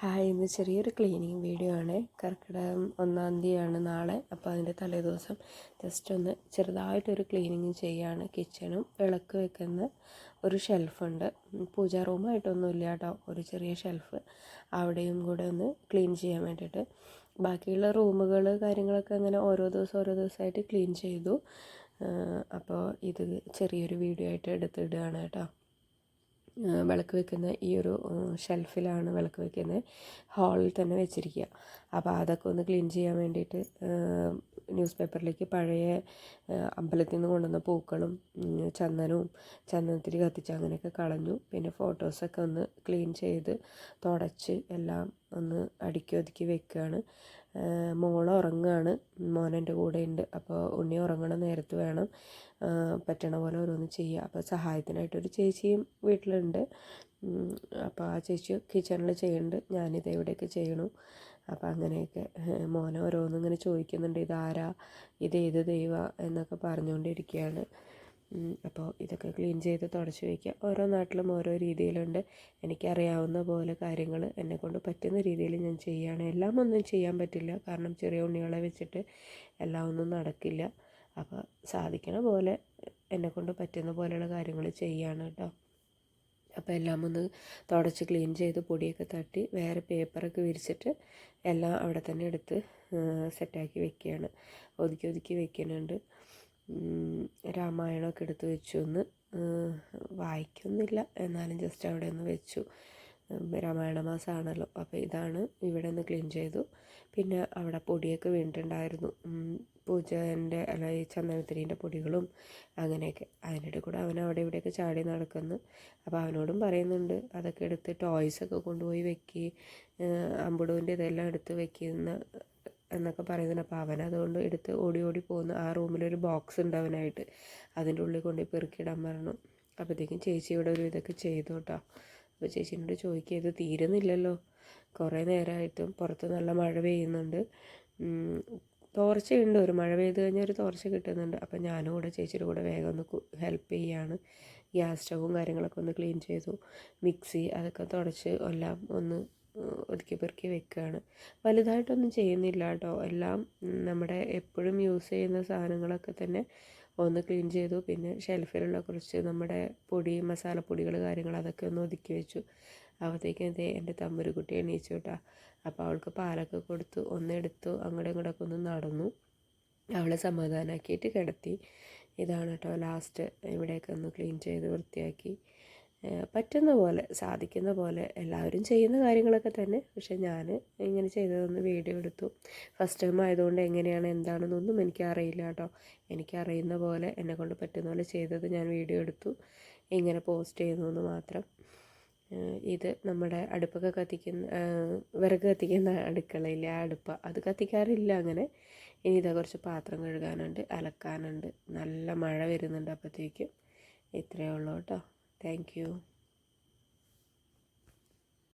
Hi ഇന്ന് ചെറിയൊരു cleaning video ആണ്. കർക്കിടകം ഒന്നാം തീയതിയാണ് നാളെ അപ്പോൾ അതിന്റെ തലേദിവസം ജസ്റ്റ് ഒന്ന് ചെറുതായിട്ടൊരു ക്ലീനിങ് ചെയ്യാണ്. കിച്ചണും വിളക്ക് വെക്കുന്ന ഒരു ഷെൽഫുണ്ട് പൂജാ റൂമായിട്ടൊന്നുമില്ല കേട്ടോ ഒരു ചെറിയ ഷെൽഫ് അവിടെയും കൂടെ ഒന്ന് ക്ലീൻ ചെയ്യാൻ വേണ്ടിയിട്ട്. ബാക്കിയുള്ള റൂമുകൾ കാര്യങ്ങളൊക്കെ അങ്ങനെ ഓരോ ദിവസം ഓരോ ദിവസമായിട്ട് ക്ലീൻ ചെയ്തു. അപ്പോൾ ഇത് ചെറിയൊരു വീഡിയോ ആയിട്ട് എടുത്തിടുകയാണ് കേട്ടോ. വിളക്ക് വെക്കുന്ന ഈ ഒരു ഷെൽഫിലാണ് വിളക്ക് വെക്കുന്നത്. ഹാളിൽ തന്നെ വെച്ചിരിക്കുക അപ്പോൾ അതൊക്കെ ഒന്ന് ക്ലീൻ ചെയ്യാൻ വേണ്ടിയിട്ട് ന്യൂസ് പേപ്പറിലേക്ക് പഴയ അമ്പലത്തിൽ നിന്ന് കൊണ്ടുവന്ന പൂക്കളും ചന്ദനവും ചന്ദനത്തിരി കത്തിച്ച് അങ്ങനെയൊക്കെ കളഞ്ഞു. പിന്നെ ഫോട്ടോസൊക്കെ ഒന്ന് ക്ലീൻ ചെയ്ത് തുടച്ച് എല്ലാം ഒന്ന് അടുക്കി ഒതുക്കി വെക്കുകയാണ് മോൾ ഉറങ്ങുകയാണ് മോൻ എന്റെ കൂടെ ഉണ്ട്. അപ്പോൾ ഉണ്ണി ഉറങ്ങണ നേരത്ത് വേണം പറ്റണ പോലെ ഓരോന്ന് ചെയ്യുക. അപ്പോൾ സഹായത്തിനായിട്ടൊരു ചേച്ചിയും വീട്ടിലുണ്ട്. അപ്പോൾ ആ ചേച്ചി കിച്ചണിൽ ചെയ്യുന്നുണ്ട്. ഞാനിത് എവിടെയൊക്കെ ചെയ്യണു. അപ്പോൾ അങ്ങനെയൊക്കെ മോനെ ഓരോന്നും ഇങ്ങനെ ചോദിക്കുന്നുണ്ട്. ഇതാരാ? ഇത് ഏത് ദൈവ? എന്നൊക്കെ പറഞ്ഞുകൊണ്ടിരിക്കുകയാണ്. അപ്പോൾ ഇതൊക്കെ ക്ലീൻ ചെയ്ത് തുടച്ച് വയ്ക്കുക. ഓരോ നാട്ടിലും ഓരോ രീതിയിലുണ്ട്. എനിക്കറിയാവുന്ന പോലെ കാര്യങ്ങൾ എന്നെക്കൊണ്ട് പറ്റുന്ന രീതിയിൽ ഞാൻ ചെയ്യുകയാണ്. എല്ലാം ഒന്നും ചെയ്യാൻ പറ്റില്ല. കാരണം ചെറിയ ഉണ്ണികളെ വെച്ചിട്ട് എല്ലാം ഒന്നും നടക്കില്ല. അപ്പോൾ സാധിക്കണ പോലെ എന്നെക്കൊണ്ട് പറ്റുന്ന പോലെയുള്ള കാര്യങ്ങൾ ചെയ്യുകയാണ് കേട്ടോ. അപ്പോൾ എല്ലാം ഒന്ന് തുടച്ച് ക്ലീൻ ചെയ്ത് പൊടിയൊക്കെ തട്ടി വേറെ പേപ്പറൊക്കെ വിരിച്ചിട്ട് എല്ലാം അവിടെ തന്നെ എടുത്ത് സെറ്റാക്കി വെക്കുകയാണ്. ഒതുക്കി ഒതുക്കി വെക്കുന്നുണ്ട്. രാമായണമൊക്കെ എടുത്ത് വെച്ചു ഒന്ന് വായിക്കുന്നില്ല എന്നാലും ജസ്റ്റ് അവിടെ ഒന്ന് വെച്ചു. രാമായണ മാസമാണല്ലോ അപ്പോൾ ഇതാണ് ഇവിടെ നിന്ന് ക്ലീൻ ചെയ്തു. പിന്നെ അവിടെ പൊടിയൊക്കെ വീണിട്ടുണ്ടായിരുന്നു. പൂജന്റെ അല്ല ഈ ചന്ദനത്തിരീന്റെ പൊടികളും അങ്ങനെയൊക്കെ. അതിനിടെ കൂടെ അവൻ അവിടെ ഇവിടെയൊക്കെ ചാടി നടക്കുന്നു. അപ്പോൾ അവനോടും പറയുന്നുണ്ട് അതൊക്കെ എടുത്ത് ടോയ്സൊക്കെ കൊണ്ടുപോയി വെക്കി. അമ്പുടുവിന്റെ ഇതെല്ലാം എടുത്ത് വെക്കുന്ന എന്നൊക്കെ പറയുന്നുണ്ട്. അപ്പോൾ അവൻ അതുകൊണ്ട് എടുത്ത് ഓടി ഓടി പോകുന്നു. ആ റൂമിലൊരു ബോക്സ് ഉണ്ട് അവനായിട്ട്. അതിന്റെ ഉള്ളിൽ കൊണ്ടുപോയി പെറുക്കിയിടാൻ പറഞ്ഞു. അപ്പോഴത്തേക്കും ചേച്ചി ഇവിടെ ഒരു ഇതൊക്കെ ചെയ്തു കേട്ടോ. അപ്പോൾ ചേച്ചീനോട് ചോദിക്കുക ഇത് തീരുന്നില്ലല്ലോ. കുറേ നേരമായിട്ടും പുറത്ത് നല്ല മഴ പെയ്യുന്നുണ്ട്. തോർച്ചയുണ്ട്. ഒരു മഴ പെയ്ത് കഴിഞ്ഞാൽ ഒരു തോർച്ച കിട്ടുന്നുണ്ട്. അപ്പം ഞാനും കൂടെ ചേച്ചിയുടെ കൂടെ വേഗം ഒന്ന് ഹെൽപ്പ് ചെയ്യാണ്. ഗ്യാസ് സ്റ്റവും കാര്യങ്ങളൊക്കെ ഒന്ന് ക്ലീൻ ചെയ്തു. മിക്സി അതൊക്കെ തുടച്ച് എല്ലാം ഒന്ന് ഒതുക്കി പെറുക്കി വെക്കുകയാണ് വലുതായിട്ടൊന്നും ചെയ്യുന്നില്ല കേട്ടോ എല്ലാം നമ്മുടെ എപ്പോഴും യൂസ് ചെയ്യുന്ന സാധനങ്ങളൊക്കെ തന്നെ ഒന്ന് ക്ലീൻ ചെയ്തു. പിന്നെ ഷെൽഫിലുള്ള കുറച്ച് നമ്മുടെ പൊടി മസാലപ്പൊടികൾ കാര്യങ്ങൾ അതൊക്കെ ഒന്ന് ഒതുക്കി വെച്ചു. അപ്പോഴത്തേക്കും ഇതേ എന്റെ തമ്പുരുക്കുട്ടി എണീച്ചു കേട്ടോ അപ്പോൾ അവൾക്ക് പാലൊക്കെ കൊടുത്തു. ഒന്നെടുത്തു അങ്ങോട്ടും ഇങ്ങോട്ടൊക്കെ ഒന്ന് നടന്നു. അവളെ സമാധാനമാക്കിയിട്ട് കിടത്തി. ഇതാണ് കേട്ടോ ലാസ്റ്റ് ഇവിടെയൊക്കെ ഒന്ന് ക്ലീൻ ചെയ്ത് വൃത്തിയാക്കി. പറ്റുന്ന പോലെ സാധിക്കുന്ന പോലെ എല്ലാവരും ചെയ്യുന്ന കാര്യങ്ങളൊക്കെ തന്നെ. പക്ഷെ ഞാൻ ഇങ്ങനെ ചെയ്തതൊന്ന് വീഡിയോ എടുത്തു. ഫസ്റ്റ് ടൈം ആയതുകൊണ്ട് എങ്ങനെയാണ് എന്താണെന്നൊന്നും എനിക്ക് അറിയില്ല കേട്ടോ. എനിക്കറിയുന്ന പോലെ എന്നെ കൊണ്ട് പറ്റുന്ന പോലെ ചെയ്തത് ഞാൻ വീഡിയോ എടുത്തു. ഇങ്ങനെ പോസ്റ്റ് ചെയ്യുന്നു എന്ന് മാത്രം ഇത് നമ്മുടെ അടുപ്പൊക്കെ കത്തിക്കുന്ന വിറക് കത്തിക്കുന്ന അടുക്കളയിലെ ആ അടുപ്പ. അത് കത്തിക്കാറില്ല അങ്ങനെ. ഇനി ഇതാ കുറച്ച് പാത്രം കഴുകാനുണ്ട് അലക്കാനുണ്ട്. നല്ല മഴ വരുന്നുണ്ട് അപ്പോഴത്തേക്കും ഇത്രയേ ഉള്ളൂ കേട്ടോ. Thank you.